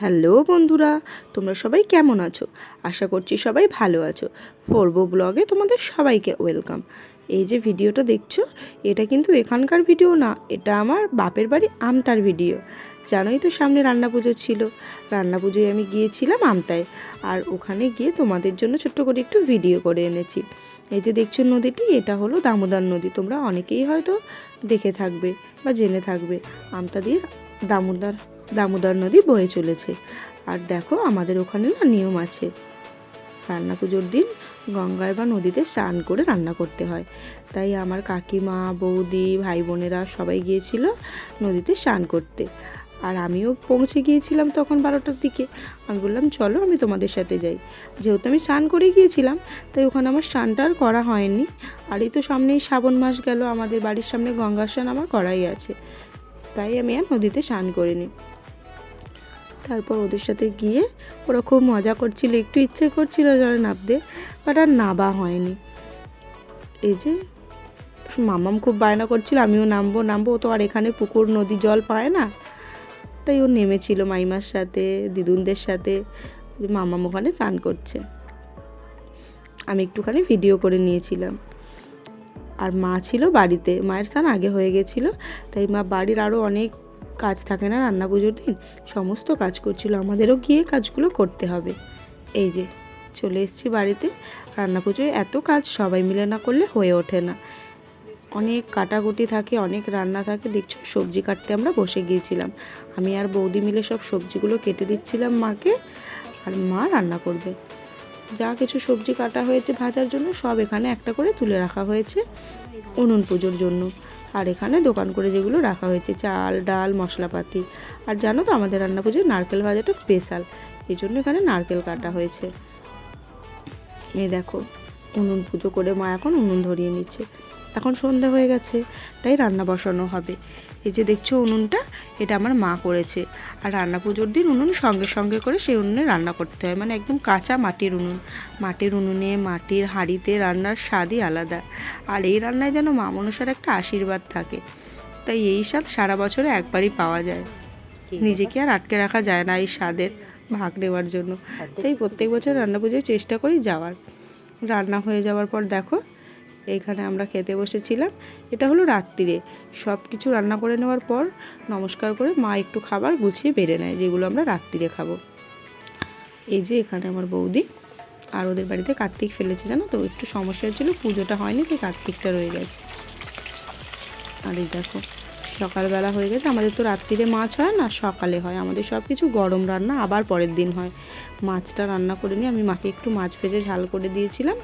Hello বন্ধুরা, তোমরা সবাই কেমন আছো? আশা করছি সবাই ভালো আছো। ফোরবো ব্লগে তোমাদের সবাইকে ওয়েলকাম। এই যে ভিডিওটা দেখছ, এটা কিন্তু এখানকার ভিডিও না, এটা আমার বাপের বাড়ি আমতার ভিডিও। জানোই তো সামনে রান্না পুজো ছিল, রান্না পুজোয় আমি গিয়েছিলাম আমতায়, আর ওখানে গিয়ে তোমাদের জন্য ছোট্ট করে একটু ভিডিও করে এনেছি। এই যে দেখছ নদীটি, এটা হলো দামোদর নদী, তোমরা অনেকেই হয়তো দেখে থাকবে বা জেনে থাকবে। আমতা দিয়ে দামোদর দামোদর নদী বয়ে চলেছে। আর দেখো, আমাদের ওখানে না নিয়ম আছে। রান্না পুজোর দিন গঙ্গায় বা নদীতে স্নান করে রান্না করতে হয়। তাই আমার কাকিমা, বৌদি ভাই বোনেরা সবাই গিয়েছিল নদীতে স্নান করতে। আর আমিও পৌঁছে গিয়েছিলাম তখন বারোটার দিকে। আমি বললাম, চলো, আমি তোমাদের সাথে যাই। যেহেতু আমি স্নান করে গিয়েছিলাম, তাই ওখানে আমার স্নানটা আর করা হয়নি। আর এই তো সামনেই শ্রাবণ মাস গেল, আমাদের বাড়ির সামনে গঙ্গা স্নান আমার করাই আছে। তাই আমি আর নদীতে স্নান করিনি। তারপর ওদের সাথে গিয়ে ওরা খুব মজা করছিল। একটু ইচ্ছে করছিল জলে নামতে বাট আর নাবা হয়নি। এই যে মামাম খুব বায়না করছিল, আমিও নামবো নামবো। ও তো আর এখানে পুকুর, নদী, জল পায় না। তাই ও নেমেছিল মাইমার সাথে, দিদুনদের সাথে। মামাম ওখানে চান করছে। আমি একটুখানি ভিডিও করে নিয়েছিলাম। আর মা ছিল বাড়িতে। মায়ের স্নান আগে হয়ে গেছিল, তাই মা বাড়ির আরও অনেক কাজ থাকে না রান্না পুজোর দিন, সমস্ত কাজ করছিল। আমাদেরও গিয়ে কাজগুলো করতে হবে। এই যে, চলে এসেছি বাড়িতে। রান্না পুজোয় এত কাজ সবাই মিলে না করলে হয়ে ওঠে না। অনেক কাটাকুটি থাকে, অনেক রান্না থাকে। দেখছ, সবজি কাটতে আমরা বসে গিয়েছিলাম। আমি আর বৌদি মিলে সব সবজিগুলো কেটে দিচ্ছিলাম মাকে। আর মা রান্না করবে। যা কিছু সবজি কাটা হয়েছে ভাজার জন্য সব এখানে একটা করে তুলে রাখা হয়েছে উনুন পুজোর জন্য। আর এখানে দোকান করে যেগুলো রাখা হয়েছে, চাল, ডাল, মশলাপাতি। আর জানো তো আমাদের রান্না পুজোয় নারকেল ভাজাটা স্পেশাল এই জন্য এখানে নারকেল কাটা হয়েছে। এই দেখো, উনুন পুজো করে মা এখন উনুন ধরিয়ে নিচ্ছে। এখন সন্ধ্যা হয়ে গেছে, তাই রান্না বসানো হবে। এই যে দেখছ উনুনটা এটা আমার মা করেছে। আর রান্না পুজোর দিন উনুন সঙ্গে সঙ্গে করে সেই উনুনে রান্না করতে হয়। মানে একদম কাঁচা মাটির উনুন। মাটির উনুনে মাটির হাঁড়িতে রান্নার স্বাদই আলাদা। আর এই রান্নায় যেন মা মনসার একটা আশীর্বাদ থাকে। তাই এই স্বাদ সারা বছরে একবারই পাওয়া যায়। নিজেকে আর আটকে রাখা যায় না এই স্বাদের ভাগ নেওয়ার জন্য। তাই প্রত্যেক বছর রান্না পুজোয় চেষ্টা করি যাওয়ার। রান্না হয়ে যাওয়ার পর দেখো এইখানে আমরা খেতে বসেছিলাম। এটা হলো রাত্রিরে। সব কিছু রান্না করে নেওয়ার পর নমস্কার করে মা একটু খাবার গুছিয়ে বেড়ে নেয়, যেগুলো আমরা রাত্রিরে খাব। এই যে এখানে আমার বৌদি আর ওদের বাড়িতে কার্তিক ফেলেছে, জানো তো? একটু সমস্যা হচ্ছিল পুজোটা হয়নি, তাই কার্তিকটা রয়ে গেছে। আর এই দেখো, সকালবেলা হয়ে গেছে। আমাদের তো রাত্রিরে মাছ হয় না, সকালে হয়। আমাদের সব কিছু গরম রান্না, আবার পরের দিন হয়। মাছটা রান্না করে নিয়ে আমি মাকে একটু মাছ ভেজে ঝাল করে দিয়েছিলাম।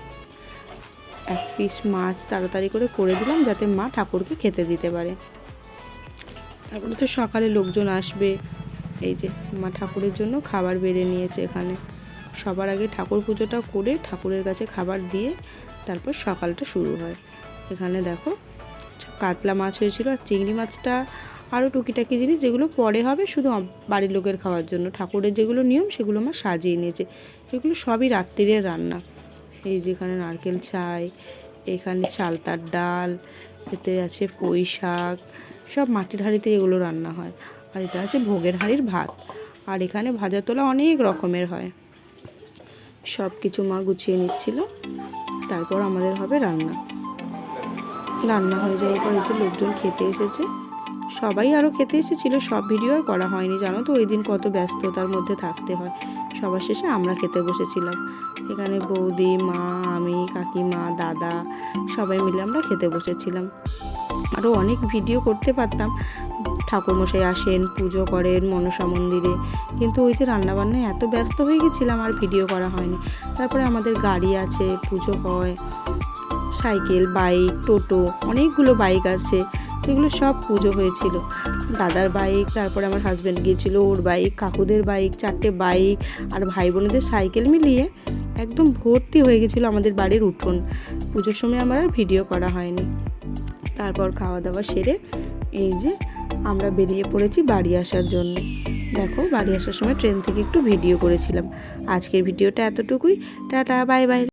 এক পিস মাছ তাড়াতাড়ি করে করে দিলাম যাতে মা ঠাকুরকে খেতে দিতে পারে। তারপরে তো সকালে লোকজন আসবে। এই যে মা ঠাকুরের জন্য খাবার বেড়ে নিয়েছে এখানে। সবার আগে ঠাকুর পুজোটা করে ঠাকুরের কাছে খাবার দিয়ে তারপর সকালটা শুরু হয়। এখানে দেখো কাতলা মাছ হয়েছিল আর চিংড়ি মাছটা আরও টুকিটাকি জিনিস যেগুলো পরে হবে শুধু বাড়ির লোকের খাওয়ার জন্য। ঠাকুরের যেগুলো নিয়ম সেগুলো মা সাজিয়ে নিয়েছে। সেগুলো সবই রাত্রিরের রান্না। এই যেখানে নারকেল ছাই, এখানে চালতার ডাল, এতে আছে পুঁই শাক, সব মাটির হাঁড়িতে এগুলো রান্না হয়। আর এটা আছে ভোগের হাঁড়ির ভাত। আর এখানে ভাজা তোলা অনেক রকমের হয়। সব কিছু মা গুছিয়ে নিচ্ছিল। তারপর আমাদের হবে রান্না। রান্না হয়ে যাওয়ার পর যে লোকজন খেতে এসেছে। সবাই আরও খেতে এসেছিল, সব ভিডিও আর করা হয়নি। জানো তো, ওই দিন কত ব্যস্ততার মধ্যে থাকতে হয়। সবার শেষে আমরা খেতে বসেছিলাম। এখানে বৌদি, মা, আমি, কাকিমা, দাদা সবাই মিলে আমরা খেতে বসেছিলাম। আরও অনেক ভিডিও করতে পারতাম। ঠাকুরমশাই আসেন, পুজো করেন মনসা মন্দিরে। কিন্তু ওই যে রান্নাবান্নায় এত ব্যস্ত হয়ে গেছিলাম, আর ভিডিও করা হয়নি। তারপরে আমাদের গাড়ি আছে, পুজো হয়, সাইকেল, বাইক, টোটো, অনেকগুলো বাইক আছে, সেগুলো সব পুজো হয়েছিল। দাদার বাইক, তারপরে আমার হাজব্যান্ড গিয়েছিল, ওর বাইক, কাকুদের বাইক, চারটে বাইক, আর ভাই বোনেদের সাইকেল মিলিয়ে একদম ভর্তি হয়ে গেছিল আমাদের বাড়ির উঠোন। পুজোর সময় আমার আর ভিডিও করা হয়নি। তারপর খাওয়া দাওয়া সেরে এই যে আমরা বেরিয়ে পড়েছি বাড়ি আসার জন্য। দেখো বাড়ি আসার সময় ট্রেন থেকে একটু ভিডিও করেছিলাম। আজকের ভিডিওটা এতটুকুই। Tata bye bye